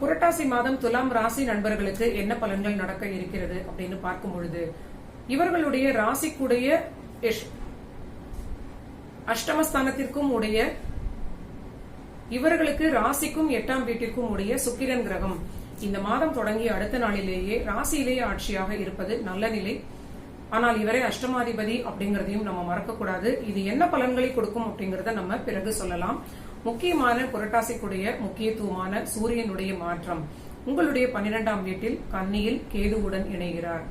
புரட்டாசி மாதம் துலாம் ராசி நண்பர்களுக்கு என்ன பலன்கள் நடக்க இருக்கிறது அப்படின்னு பார்க்கும் பொழுது இவர்களுடைய ராசிக்குடைய அஷ்டமஸ்தானத்திற்கும் உடைய இவர்களுக்கு ராசிக்கும் எட்டாம் வீட்டிற்கும் உடைய சுக்கிரன் கிரகம். இந்த மாதம் தொடங்கிய அடுத்த நாளிலேயே ராசியிலேயே ஆட்சியாக இருப்பது நல்ல நிலை. ஆனால் இவரே அஷ்டமாதிபதி அப்படிங்கறதையும் நம்ம மறக்க கூடாது இது என்ன பலன்களை கொடுக்கும் அப்படிங்கறத நம்ம பிறகு சொல்லலாம். முக்கியமான புரட்டாசிக்குடைய முக்கியத்துவமான சூரியனுடைய மாற்றம். உங்களுடைய பன்னிரெண்டாம் வீட்டில் கன்னியில் கேதுவுடன் இணைகிறார்.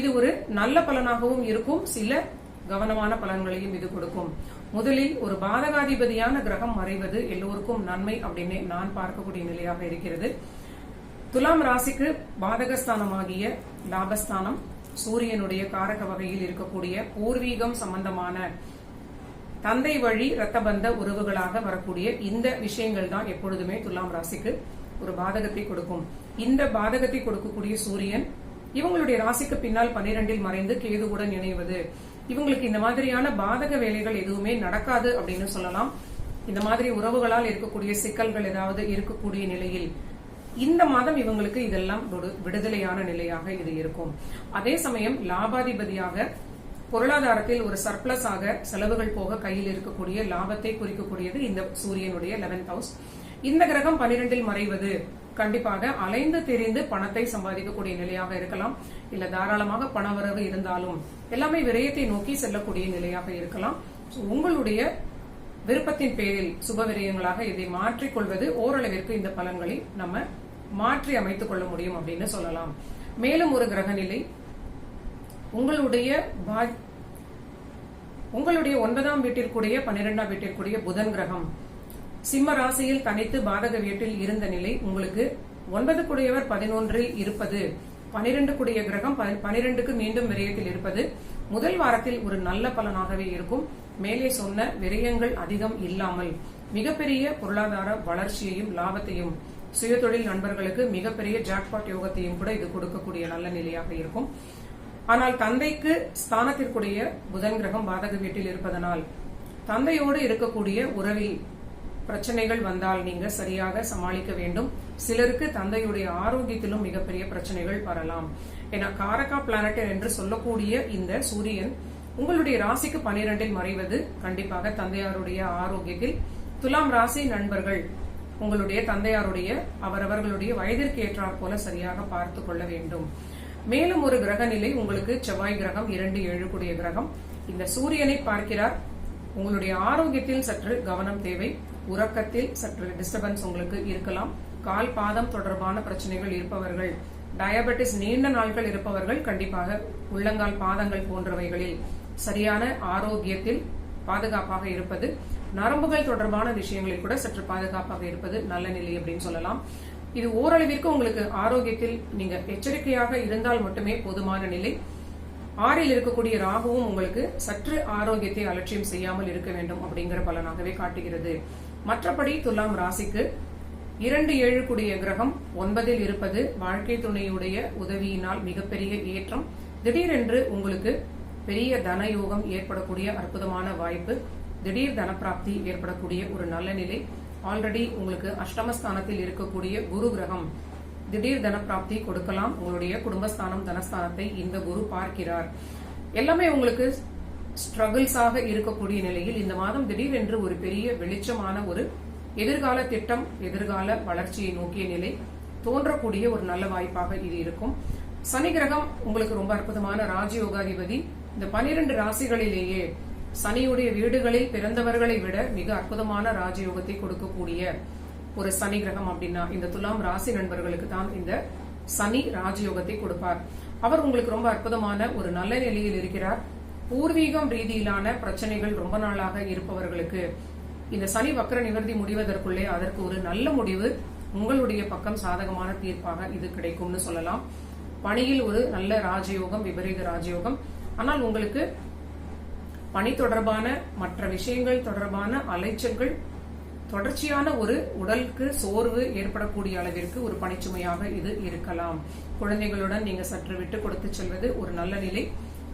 இது ஒரு நல்ல பலனாகவும் இருக்கும். சில கவனமான பலன்களையும் இது கொடுக்கும். முதலில் ஒரு பாதகாதிபதியான கிரகம் மறைவது எல்லோருக்கும் நன்மை அப்படின்னு நான் பார்க்கக்கூடிய நிலையாக இருக்கிறது. துலாம் ராசிக்கு பாதகஸ்தானமாகிய லாபஸ்தானம் சூரியனுடைய காரக வகையில் இருக்கக்கூடிய பூர்வீகம் சம்பந்தமான தந்தை வழி ரத்தபந்த உறவுகளாக வரக்கூடிய இந்த விஷயங்கள் தான் எப்பொழுதுமே துலாம் ராசிக்கு ஒரு பாதகத்தை கொடுக்கும். இந்த பாதகத்தை கொடுக்கக்கூடிய சூரியன் இவங்களுடைய ராசிக்கு பின்னால் பன்னிரெண்டில் மறைந்து கேதுவுடன் இணைவது. இவங்களுக்கு இந்த மாதிரியான பாதக வேலைகள் எதுவுமே நடக்காது அப்படின்னு சொல்லலாம். இந்த மாதிரி உறவுகளால் இருக்கக்கூடிய சிக்கல்கள் ஏதாவது இருக்கக்கூடிய நிலையில் இந்த மாதம் இவங்களுக்கு இதெல்லாம் விடு- விடுதலையான நிலையாக இது இருக்கும். அதே சமயம் லாபாதிபதியாக பொருளாதாரத்தில் ஒரு சர்ப்ளஸ் ஆக செலவுகள் போக கையில் இருக்கக்கூடிய லாபத்தை குறிக்கக்கூடியது இந்த சூரியனுடைய 11th ஹவுஸ் இந்த கிரகம் பனிரெண்டில் மறைவது கண்டிப்பாக அலைந்து தெரிந்து பணத்தை சம்பாதிக்கக்கூடிய நிலையாக இருக்கலாம். இல்ல தாராளமாக பணவரவு இருந்தாலும் எல்லாமே விரயத்தை நோக்கி செல்லக்கூடிய நிலையாக இருக்கலாம். உங்களுடைய விருப்பத்தின் பேரில் சுப விரயங்களாக இதை மாற்றிக்கொள்வது ஓரளவிற்கு இந்த பலன்களை நம்ம மாற்றி அமைத்துக் கொள்ள முடியும் அப்படின்னு சொல்லலாம். மேலும் ஒரு கிரக நிலை உங்களுடைய பா- உங்களுடைய ஒன்பதாம் வீட்டிற்குடைய பன்னிரெண்டாம் வீட்டிற்குடைய புதன் கிரகம். சிம்ம ராசியில் தனித்து பாதக வீட்டில் இருந்த நிலை உங்களுக்கு ஒன்பது குடையவர் பதினொன்றில் இருப்பது பனிரெண்டு குடிய கிரகம் ப- பனிரெண்டுக்கு மீண்டும் விரயத்தில் இருப்பது முதல் வாரத்தில் ஒரு நல்ல பலனாகவே இருக்கும். மேலே சொன்ன விரயங்கள் அதிகம் இல்லாமல் மிகப்பெரிய பொருளாதார வளர்ச்சியையும் லாபத்தையும் சுயதொழில் நண்பர்களுக்கு மிகப்பெரிய ஜாக்பாட் யோகத்தையும் கூட இது கொடுக்கக்கூடிய நல்ல நிலையாக இருக்கும். ஆனால் தந்தைக்கு ஸ்தானத்திற்குடைய புதன் கிரகம் பாதக வீட்டில் இருப்பதனால் தந்தையோடு இருக்கக்கூடிய உறவில் பிரச்சனைகள் வந்தால் நீங்க சரியாக சமாளிக்க வேண்டும். சிலருக்கு தந்தையுடைய ஆரோக்கியத்திலும் மிகப்பெரிய பிரச்சனைகள் வரலாம். ஏன்னா காரகா பிளானட் என்று சொல்லக்கூடிய இந்த சூரியன் உங்களுடைய ராசிக்கு பனிரெண்டில் மறைவது கண்டிப்பாக தந்தையாருடைய ஆரோக்கியத்தில். துலாம் ராசி நண்பர்கள் உங்களுடைய தந்தையாருடைய அவரவர்களுடைய வயதிற்கு ஏற்றாற் போல சரியாக பார்த்து கொள்ள வேண்டும். மேலும் ஒரு கிரக நிலை உங்களுக்கு செவ்வாய் கிரகம் இரண்டு ஏழு கிரகம். இந்த சூரியனை பார்க்கிறார். உங்களுடைய ஆரோக்கியத்தில் சற்று கவனம் தேவை. உறக்கத்தில் சற்று டிஸ்டர்பன்ஸ் உங்களுக்கு இருக்கலாம். கால் பாதம் தொடர்பான பிரச்சனைகள் இருப்பவர்கள் டயபெட்டிஸ் நீண்ட நாட்கள் இருப்பவர்கள் கண்டிப்பாக உள்ளங்கால் பாதங்கள் போன்றவைகளில் சரியான ஆரோக்கியத்தில் பாதுகாப்பாக இருப்பது நரம்புகள் தொடர்பான விஷயங்களில் கூட சற்று பாதுகாப்பாக இருப்பது நல்ல நிலை அப்படின்னு சொல்லலாம். இது ஓரளவிற்கு உங்களுக்கு ஆரோக்கியத்தில் நீங்க எச்சரிக்கையாக இருந்தால் மட்டுமே போதுமான நிலை. ஆறில் இருக்கக்கூடிய ராகுவும் உங்களுக்கு சற்று ஆரோக்கியத்தை அலட்சியம் செய்யாமல் இருக்க வேண்டும் அப்படிங்கிற பலனாகவே காட்டுகிறது. மற்றபடி துலாம் ராசிக்கு இரண்டு ஏழு கூடிய கிரகம் ஒன்பதில் இருப்பது வாழ்க்கை துணையுடைய உதவியினால் மிகப்பெரிய ஏற்றம். திடீரென்று உங்களுக்கு பெரிய தன யோகம் ஏற்படக்கூடிய அற்புதமான வாய்ப்பு. திடீர் தனப்பிராப்தி ஏற்படக்கூடிய ஒரு நல்ல நிலை. ஆல்ரெடி உங்களுக்கு அஷ்டமஸ்தானத்தில் இருக்கக்கூடிய குரு கிரகம் திடீர் தன பிராப்தி கொடுக்கலாம். உங்களுடைய குடும்பஸ்தானம் தனஸ்தானத்தை இந்த குரு பார்க்கிறார். எல்லாமே உங்களுக்கு ஸ்ட்ரகிள்ஸாக இருக்கக்கூடிய நிலையில் இந்த மாதம் திடீரென்று ஒரு பெரிய வெளிச்சமான ஒரு எதிர்கால திட்டம் எதிர்கால வளர்ச்சியை நோக்கிய நிலை தோன்றக்கூடிய ஒரு நல்ல வாய்ப்பாக இது இருக்கும். சனி கிரகம் உங்களுக்கு ரொம்ப அற்புதமான ராஜயோகாதிபதி. இந்த பனிரெண்டு ராசிகளிலேயே சனியுடைய வீடுகளில் பிறந்தவர்களை விட மிக அற்புதமான ராஜயோகத்தை கொடுக்கக்கூடிய ஒரு சனி கிரகம் அப்படின்னா இந்த துலாம் ராசி நண்பர்களுக்கு தான் இந்த சனி ராஜயோகத்தை கொடுப்பார். அவர் உங்களுக்கு ரொம்ப அற்புதமான ஒரு நல்ல நிலையில் இருக்கிறார். பூர்வீகம் ரீதியிலான பிரச்சனைகள் ரொம்ப நாளாக இருப்பவர்களுக்கு இந்த சனி வக்கர நிவர்த்தி முடிவதற்குள்ளே அதற்கு ஒரு நல்ல முடிவு உங்களுடைய பக்கம் சாதகமான தீர்ப்பாக இது கிடைக்கும்னு சொல்லலாம். பணியில் ஒரு நல்ல ராஜயோகம் விபரீத ராஜயோகம். ஆனால் உங்களுக்கு பணி தொடர்பான மற்ற விஷயங்கள் தொடர்பான அலைச்சல்கள் தொடர்ச்சியான ஒரு உடலுக்கு சோர்வு ஏற்படக்கூடிய அளவிற்கு ஒரு பணிச்சுமையாக இது இருக்கலாம். குழந்தைகளுடன் நீங்க சற்று விட்டு கொடுத்து செல்வது ஒரு நல்ல நிலை.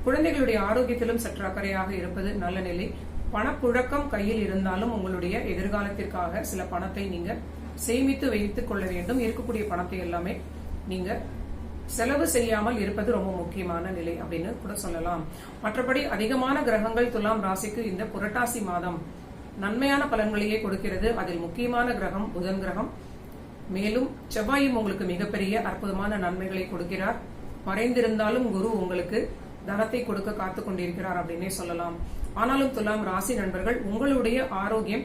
குழந்தைகளுடைய ஆரோக்கியத்திலும் சற்று அக்கறையாக இருப்பது நல்ல நிலை. பணப்புழக்கம் கையில் இருந்தாலும் உங்களுடைய எதிர்காலத்திற்காக சில பணத்தை நீங்க சேமித்து வைத்துக் கொள்ள வேண்டும். இருக்கக்கூடிய பணத்தை எல்லாமே நீங்க செலவு செய்யாமல் இருப்பது ரொம்ப முக்கியமான நிலை அப்படின்னு கூட சொல்லலாம். மற்றபடி அதிகமான கிரகங்கள் துலாம் ராசிக்கு இந்த புரட்டாசி மாதம் நன்மையான பலன்களையே கொடுக்கிறது. அதில் முக்கியமான கிரகம் புதன் கிரகம். மேலும் செவ்வாயும் உங்களுக்கு மிகப்பெரிய அற்புதமான நன்மைகளை கொடுக்கிறார். மறைந்திருந்தாலும் குரு உங்களுக்கு தனத்தை கொடுக்க காத்து கொண்டிருக்கிறார் அப்படின்னே சொல்லலாம். ஆனாலும் துலாம் ராசி நண்பர்கள் உங்களுடைய ஆரோக்கியம்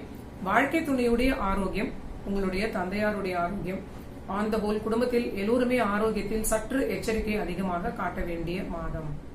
வாழ்க்கை துணையுடைய ஆரோக்கியம் உங்களுடைய தந்தையாருடைய ஆரோக்கியம் ஆந்தபோல் குடும்பத்தில் எல்லோருமே ஆரோக்கியத்தில் சற்று எச்சரிக்கை அதிகமாக காட்ட வேண்டிய மாதம்.